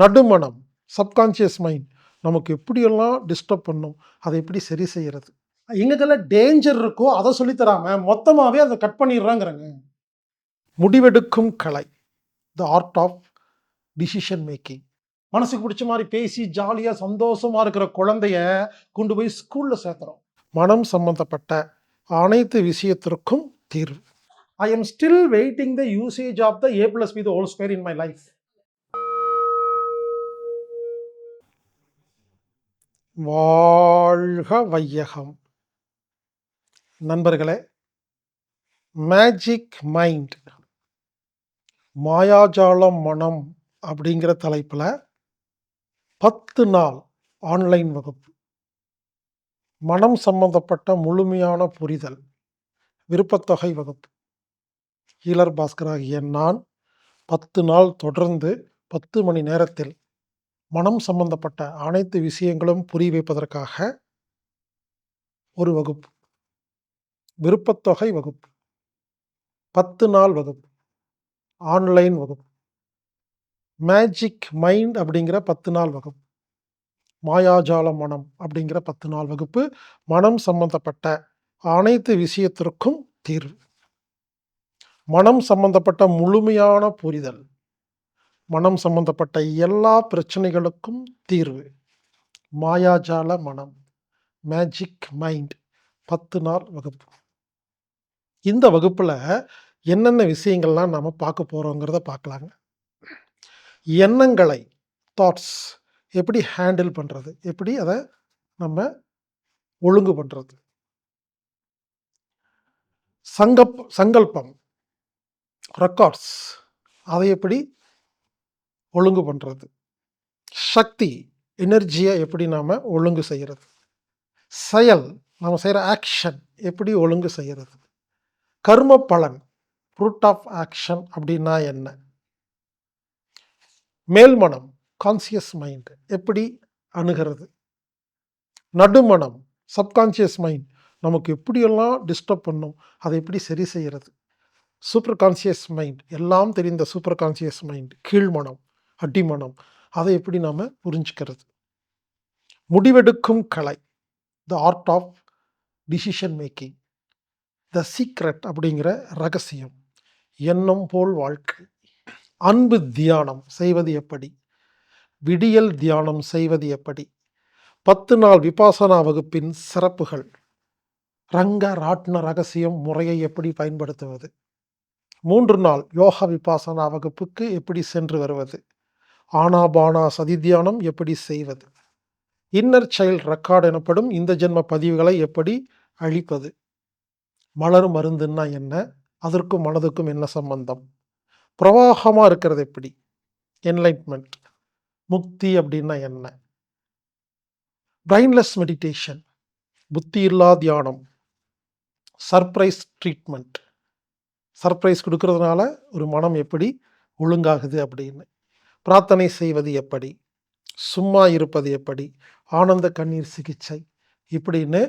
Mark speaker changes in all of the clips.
Speaker 1: நடுமணம் subconscious mind நமக்கு எப்படியெல்லாம் disturb பண்ணும் அதை எப்படி சரி செய்கிறது எங்களுக்கெல்லாம் டேஞ்சர் இருக்கோ அதை சொல்லித்தராம மொத்தமாகவே அதை கட் பண்ணிடுறாங்கிறங்க முடிவெடுக்கும் கலை the art of decision making மனசுக்கு பிடிச்ச மாதிரி பேசி ஜாலியாக சந்தோஷமாக இருக்கிற குழந்தைய கொண்டு போய் ஸ்கூலில் சேர்த்துறோம் மனம் சம்பந்தப்பட்ட அனைத்து விஷயத்திற்கும் தீர்வு I am still waiting the usage of the A plus B the whole square in my life வாழ்க வையகம் நண்பர்களே மேஜிக் மைண்ட் மாயாஜாலம் மனம் அப்படிங்கிற தலைப்பில் பத்து நாள் ஆன்லைன் வகுப்பு மனம் சம்பந்தப்பட்ட முழுமையான புரிதல் விருப்பத்தொகை வகுப்பு ஹீலர் பாஸ்கராகிய நான் பத்து நாள் தொடர்ந்து பத்து மணி நேரத்தில் மனம் சம்பந்தப்பட்ட அனைத்து விஷயங்களும் புரிய வைப்பதற்காக ஒரு வகுப்பு விருப்பத்தொகை வகுப்பு பத்து நாள் வகுப்பு ஆன்லைன் வகுப்பு மேஜிக் மைண்ட் அப்படிங்கிற பத்து நாள் வகுப்பு மாயாஜால மனம் அப்படிங்கிற பத்து நாள் வகுப்பு மனம் சம்பந்தப்பட்ட அனைத்து விஷயத்திற்கும் தீர்வு மனம் சம்பந்தப்பட்ட முழுமையான புரிதல் மனம் சம்பந்தப்பட்ட எல்லா பிரச்சனைகளுக்கும் தீர்வு மாயாஜால மனம் மேஜிக் மைண்ட் பத்து நாள் வகுப்பு இந்த வகுப்பில் என்னென்ன விஷயங்கள்லாம் நாம் பார்க்க போகிறோங்கிறத பார்க்கலாங்க எண்ணங்களை தாட்ஸ் எப்படி ஹேண்டில் பண்ணுறது எப்படி அதை நம்ம ஒழுங்கு பண்ணுறது சங்கப் சங்கல்பம் ரெக்கார்ட்ஸ் அதை எப்படி ஒழுங்கு பண்ணுறது சக்தி எனர்ஜியை எப்படி நாம் ஒழுங்கு செய்கிறது செயல் நம்ம செய்கிற ஆக்ஷன் எப்படி ஒழுங்கு செய்கிறது கர்ம பலன் ஃப்ரூட் ஆஃப் ஆக்ஷன் அப்படின்னா என்ன மேல்மனம் கான்சியஸ் மைண்ட் எப்படி அணுகிறது நடுமணம் சப்கான்சியஸ் மைண்ட் நமக்கு எப்படியெல்லாம் டிஸ்டர்ப் பண்ணும் அதை எப்படி சரி செய்கிறது சூப்பர் கான்சியஸ் மைண்ட் எல்லாம் தெரிந்த சூப்பர் கான்சியஸ் மைண்ட் கீழ்மனம் அடிமனம் அதை எப்படி நாம் புரிஞ்சுக்கிறது முடிவெடுக்கும் கலை the art of decision making the secret அப்படிங்கிற ரகசியம் எண்ணம் போல் வாழ்க்கை அன்பு தியானம் செய்வது எப்படி விடியல் தியானம் செய்வது எப்படி பத்து நாள் விபாசனா வகுப்பின் சிறப்புகள் ரங்க ராட்ன ரகசியம் முறையை எப்படி பயன்படுத்துவது மூன்று நாள் யோகா விபாசனா வகுப்புக்கு எப்படி சென்று வருவது ஆனாபானா சதித்தியானம் எப்படி செய்வது இன்னர் சைல்ட் ரெக்கார்டு எனப்படும் இந்த ஜென்ம பதிவுகளை எப்படி அழிப்பது மலர் மருந்துன்னா என்ன அதற்கும் மனதுக்கும் என்ன சம்பந்தம் பிரவாகமாக இருக்கிறது எப்படி என்லைட்மெண்ட் முக்தி அப்படின்னா என்ன பிரைன்லெஸ் மெடிடேஷன் புத்தி இல்லா தியானம் சர்ப்ரைஸ் ட்ரீட்மெண்ட் சர்ப்ரைஸ் கொடுக்கறதுனால ஒரு மனம் எப்படி ஒழுங்காகுது அப்படின்னு பிரார்த்தனை செய்வது எப்படி சும்மா இருப்பது எப்படி ஆனந்த கண்ணீர் சிகிச்சை இப்படின்னு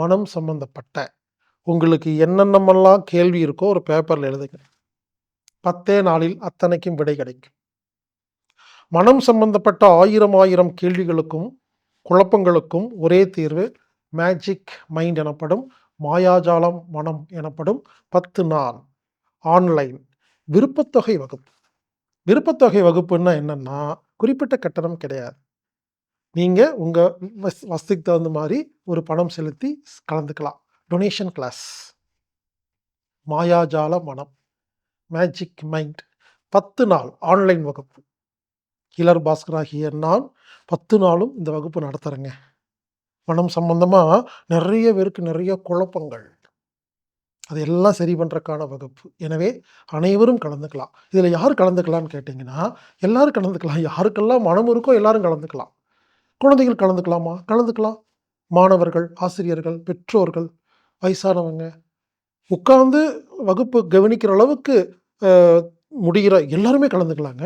Speaker 1: மனம் சம்பந்தப்பட்ட உங்களுக்கு என்னென்னமெல்லாம் கேள்வி இருக்கோ ஒரு பேப்பரில் எழுதுங்க பத்தே நாளில் அத்தனைக்கும் விடை கிடைக்கும் மனம் சம்பந்தப்பட்ட ஆயிரம் ஆயிரம் கேள்விகளுக்கும் குழப்பங்களுக்கும் ஒரே தீர்வு மேஜிக் மைண்ட் எனப்படும் மாயாஜாலம் மனம் எனப்படும் பத்து நாள் ஆன்லைன் விருப்பத்தொகை வகுப்பு விருப்பத்தொகை வகுப்புன்னா என்னென்னா குறிப்பிட்ட கட்டணம் கிடையாது நீங்கள் உங்கள் வஸ் வசதிக்கு தகுந்த மாதிரி ஒரு பணம் செலுத்தி கலந்துக்கலாம் டொனேஷன் கிளாஸ் மாயாஜால மனம் மேஜிக் மைண்ட் பத்து நாள் ஆன்லைன் வகுப்பு கிலர் பாஸ்கராகிய நான் பத்து நாளும் இந்த வகுப்பு நடத்துகிறேங்க மனம் சம்பந்தமாக நிறைய பேருக்கு நிறைய குழப்பங்கள் அதையெல்லாம் சரி பண்ணுறக்கான வகுப்பு எனவே அனைவரும் கலந்துக்கலாம் இதில் யார் கலந்துக்கலாம்னு கேட்டிங்கன்னா எல்லோரும் கலந்துக்கலாம் யாருக்கெல்லாம் மனம் இருக்கோ எல்லோரும் கலந்துக்கலாம் குழந்தைகள் கலந்துக்கலாமா கலந்துக்கலாம் மாணவர்கள் ஆசிரியர்கள் பெற்றோர்கள் வயசானவங்க உட்கார்ந்து வகுப்பு கவனிக்கிற அளவுக்கு முடிகிற எல்லாருமே கலந்துக்கலாங்க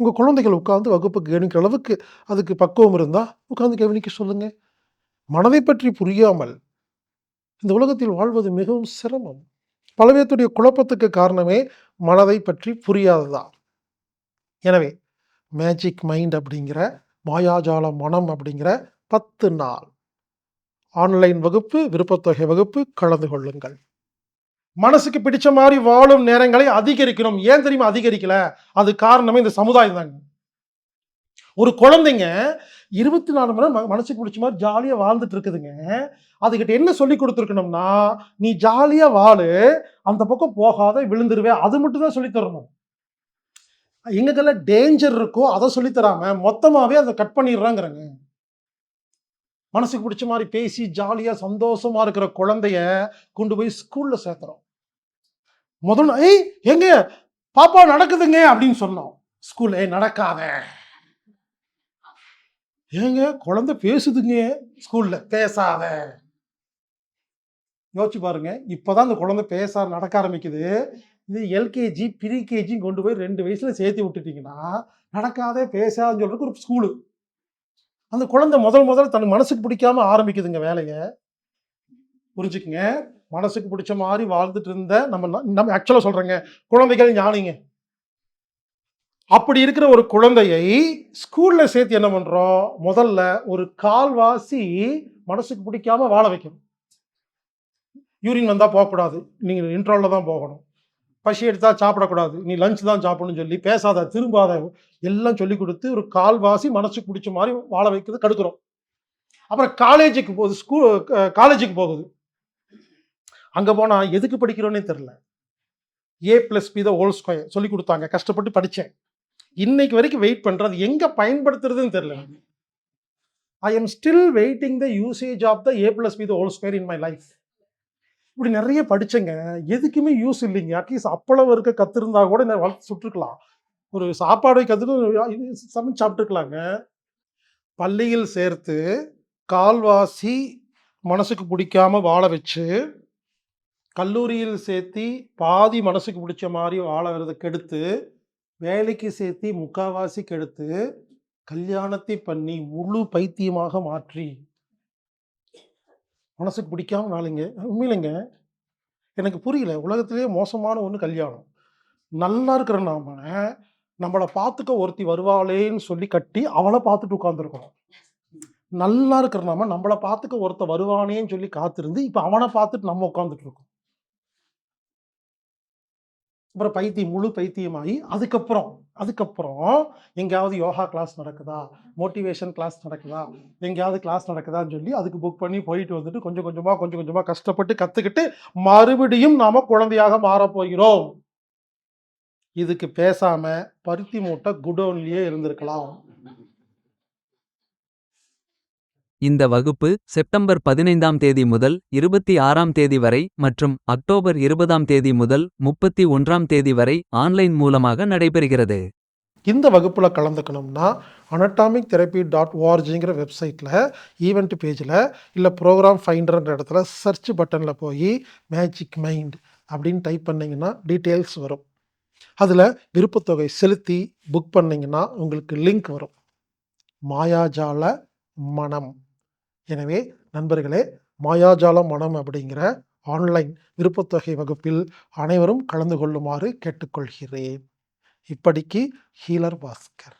Speaker 1: உங்கள் குழந்தைகள் உட்காந்து வகுப்பு கவனிக்கிற அளவுக்கு அதுக்கு பக்குவம் இருந்தால் உட்காந்து கவனிக்க சொல்லுங்கள் மனதை பற்றி புரியாமல் இந்த உலகத்தில் வாழ்வது மிகவும் சிரமம் பல குழப்பத்துக்கு காரணமே மனதை பற்றி புரியாததா எனவே மேஜிக் மைண்ட் அப்படிங்கிற மாயாஜால மனம் அப்படிங்கிற பத்து நாள் ஆன்லைன் வகுப்பு விருப்பத்தொகை வகுப்பு கலந்து கொள்ளுங்கள் மனசுக்கு பிடிச்ச மாதிரி வாழும் நேரங்களை அதிகரிக்கணும் ஏன் தெரியுமா அதிகரிக்கல அது காரணமே இந்த சமுதாயம் தாங்க ஒரு குழந்தைங்க இருபத்தி நாலு மணி நேரம் மனசுக்கு பிடிச்ச மாதிரி ஜாலியாக வாழ்ந்துட்டு இருக்குதுங்க அதுகிட்ட என்ன சொல்லி கொடுத்துருக்கணும்னா நீ ஜாலியாக வாழு அந்த பக்கம் போகாத விழுந்துருவே அது மட்டும் தான் சொல்லி தரணும் எங்களுக்கெல்லாம் டேஞ்சர் இருக்கோ அதை சொல்லித்தராம மொத்தமாகவே அதை கட் பண்ணிடுறாங்கிறங்க மனசுக்கு பிடிச்ச மாதிரி பேசி ஜாலியாக சந்தோஷமாக இருக்கிற குழந்தைய கொண்டு போய் ஸ்கூலில் சேர்த்துறோம் முதல் ஏய் எங்க பாப்பா நடக்குதுங்க அப்படின்னு சொன்னோம் ஸ்கூல்ல ஏய் நடக்காத ஏங்க குழந்தை பேசுதுங்க ஸ்கூல்ல பேசாத யோசிச்சு பாருங்க இப்போதான் அந்த குழந்தை பேச நடக்க ஆரம்பிக்குது இது எல்கேஜி ப்ரீகேஜியும் கொண்டு போய் ரெண்டு வயசுல சேர்த்து விட்டுட்டீங்கன்னா நடக்காதே பேசாதுன்னு சொல்றதுக்கு ஒரு ஸ்கூலு அந்த குழந்தை முதல் முதல்ல தன் மனசுக்கு பிடிக்காம ஆரம்பிக்குதுங்க வேலையை புரிஞ்சுக்குங்க மனசுக்கு பிடிச்ச மாதிரி வாழ்ந்துட்டு இருந்த நம்ம நம்ம ஆக்சுவலாக சொல்றேங்க குழந்தைகள் ஞானிங்க அப்படி இருக்கிற ஒரு குழந்தையை ஸ்கூல்ல சேர்த்து என்ன பண்றோம் முதல்ல ஒரு கால்வாசி மனசுக்கு பிடிக்காம வாழ வைக்கணும் யூரின் வந்தால் போகக்கூடாது நீங்கள் இன்ட்ரோவில் தான் போகணும் பசி எடுத்தால் சாப்பிடக்கூடாது நீ லஞ்ச் தான் சாப்பிடணும்னு சொல்லி பேசாத திரும்பாத எல்லாம் சொல்லி கொடுத்து ஒரு கால்வாசி மனசுக்கு பிடிச்ச மாதிரி வாழ வைக்கிறது கடுக்கிறோம் அப்புறம் காலேஜுக்கு போகுது ஸ்கூல் காலேஜுக்கு போகுது அங்கே போனால் எதுக்கு படிக்கிறோன்னே தெரில A plus B the whole square சொல்லி கொடுத்தாங்க கஷ்டப்பட்டு படித்தேன் இன்னைக்கு வரைக்கும் வெயிட் பண்ணுறது எங்கே பயன்படுத்துறதுன்னு தெரில I am still waiting the usage of the A plus B the whole square in my life இப்படி நிறைய படித்தேங்க எதுக்குமே யூஸ் இல்லைங்க அட்லீஸ்ட் அப்பளம் இருக்க கற்றுருந்தா கூட நான் வளர்த்து சுட்டுருக்கலாம் ஒரு சாப்பாடு வைக்கிறதுக்கு சமைச்சு சாப்பிட்டுருக்கலாங்க பள்ளியில் சேர்த்து கால்வாசி மனசுக்கு பிடிக்காம வாழ வச்சு கல்லூரியில் சேர்த்தி பாதி மனசுக்கு பிடிச்ச மாதிரி வாழறதை கெடுத்து வேலைக்கு சேர்த்தி முக்காவாசி கெடுத்து கல்யாணத்தை பண்ணி முழு பைத்தியமாக மாற்றி மனசுக்கு பிடிக்காம வேலைங்க உண்மையிலைங்க எனக்கு புரியல உலகத்திலே மோசமான ஒன்று கல்யாணம் நல்லா இருக்கிற நாம நம்மளை பார்த்துக்க ஒருத்தி வருவாளேன்னு சொல்லி கட்டி அவளை பார்த்துட்டு உட்காந்துருக்கணும் நல்லா இருக்கிற நாம நம்மளை பார்த்துக்க ஒருத்த வருவானேன்னு சொல்லி காத்திருந்து இப்போ அவனை பார்த்துட்டு நம்ம உட்காந்துட்டு இருக்கோம் அப்புறம் பைத்தியம் முழு பைத்தியமாகி அதுக்கப்புறம் அதுக்கப்புறம் எங்கேயாவது யோகா கிளாஸ் நடக்குதா மோட்டிவேஷன் கிளாஸ் நடக்குதா எங்கேயாவது கிளாஸ் நடக்குதான்னு சொல்லி அதுக்கு புக் பண்ணி போயிட்டு வந்துட்டு கொஞ்சம் கொஞ்சமாக கொஞ்சம் கொஞ்சமாக கஷ்டப்பட்டு கற்றுக்கிட்டு மறுபடியும் நாம் குழந்தையாக மாறப்போகிறோம் இதுக்கு பேசாமல் பருத்தி மூட்டை குடோன்லேயே இருந்திருக்கலாம் இந்த வகுப்பு செப்டம்பர் பதினைந்தாம் தேதி முதல் இருபத்தி ஆறாம் தேதி வரை மற்றும் அக்டோபர் இருபதாம் தேதி முதல் முப்பத்தி ஒன்றாம் தேதி வரை ஆன்லைன் மூலமாக நடைபெறுகிறது இந்த வகுப்பில் கலந்துக்கணும்னா அனட்டாமிக் தெரப்பி டாட் ஓஆர்ஜிங்கிற வெப்சைட்டில் ஈவெண்ட் பேஜில் இல்லை ப்ரோக்ராம் ஃபைண்டர்ன்ற இடத்துல சர்ச் பட்டனில் போய் மேஜிக் மைண்ட் அப்படின்னு டைப் பண்ணிங்கன்னா டீட்டெயில்ஸ் வரும் அதில் விருப்பத்தொகை செலுத்தி புக் பண்ணிங்கன்னா உங்களுக்கு லிங்க் வரும் மாயாஜால மனம் எனவே நண்பர்களே மாயாஜாலம் மனம் அப்படிங்கிற ஆன்லைன் விருப்பத்தொகை வகுப்பில் அனைவரும் கலந்து கொள்ளுமாறு கேட்டுக்கொள்கிறேன் இப்படிக்கு ஹீலர் பாஸ்கர்